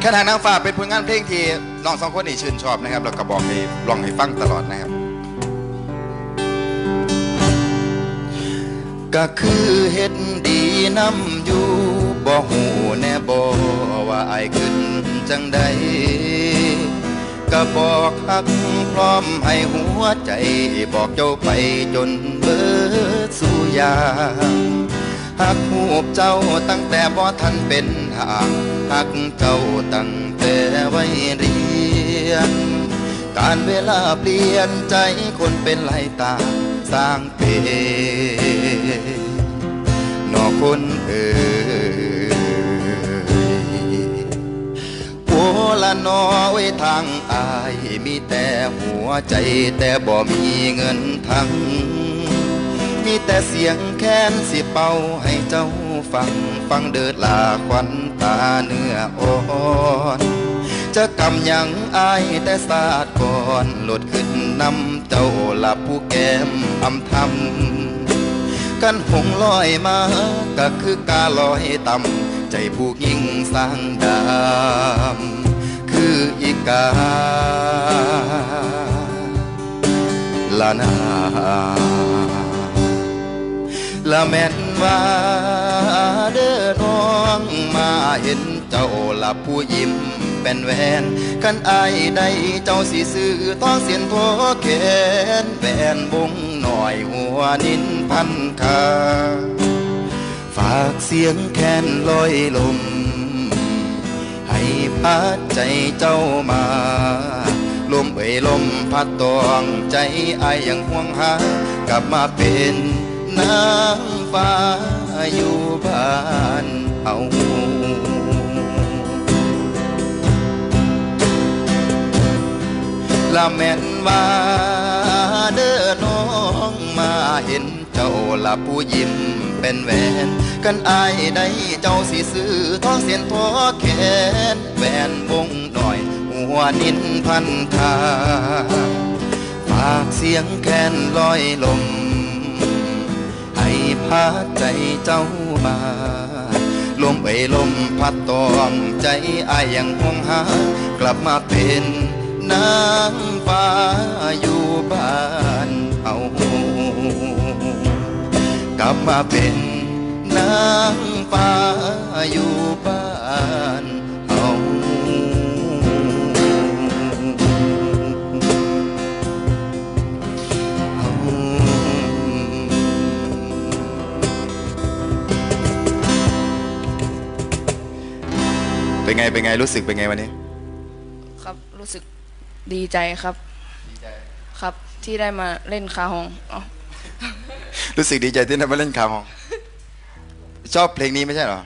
แค่ทางนางฟ้าเป็นผลงานเพลงที่น้องสองคนนี่ชื่นชอบนะครับแล้วก็บอกให้ลองให้ฟังตลอดนะครับ ก็คือเฮ็ดดีนำอยู่บ่หูแน่บ่ว่าไอขึ้นจังใดก็บอกฮักพร้อมให้หัวใจ บอกเจ้าไปจนเบิดสู่ยาหักหูบเจ้าตั้งแต่บ่ทันเป็นห่าง หักเจ้าตั้งแต่ไว้เรียน การเวลาเปลี่ยนใจคนเป็นไหลตามสร้างเปนนอคนเอ่ยโอละนอไว้ทางอาย มีแต่หัวใจแต่บ่มีเงินทั้ง แต่เสียงแค้นสิเป่าให้เจ้าฟัง ฟังเดิดลาควันตาเนื้ออ่อนจะกำยังอายแต่ศาสตร์ก่อนหลดขึ้นนำเจ้าหลับผู้แก้มอำทำกันหงลอยมาก็คือกาลอยต่ำใจผู้ยิ่งสร้างดามคืออีกาละนา ละแม่นว่าเด้อน้องมาเห็นเจ้าละผู้ยิ้มเป็นแหวนกันอายได้เจ้าสิซื้อทองเสียนโทแขนแวนวงหน่อยหัวนินพันคาฝากเสียงแคนลอยลม ให้พัดใจเจ้ามาลมเอ่ยลมพัดตองใจอายยังห่วงหากลับมาเป็นนา งฟ้าอยู่บ้านเอาละแม่นว่าเด้อน้องมาเห็นเจ้าละผู้ยิ้มเป็นแหวน กันอายได้เจ้าสิซื้อทองเสียนทอแขนแหวนวงหน่อย หัวนินพันทาฝากเสียงแคนลอยลม พาใจเจ้ามา ลมเอ่ยลมพัดตอมใจอายยังห่วงหา กลับมาเป็นนางฟ้าอยู่บ้านเอา กลับมาเป็นนางฟ้าอยู่บ้าน เอาเป็นไงเป็นไงรู้สึกเป็นไงวันนี้ ครับรู้สึกดีใจครับ ครับที่ได้มาเล่นคาฮองอ๋อรู้สึกดีใจที่ได้มาเล่นคาร์มอง ชอบเพลงนี้ไม่ใช่เหรอ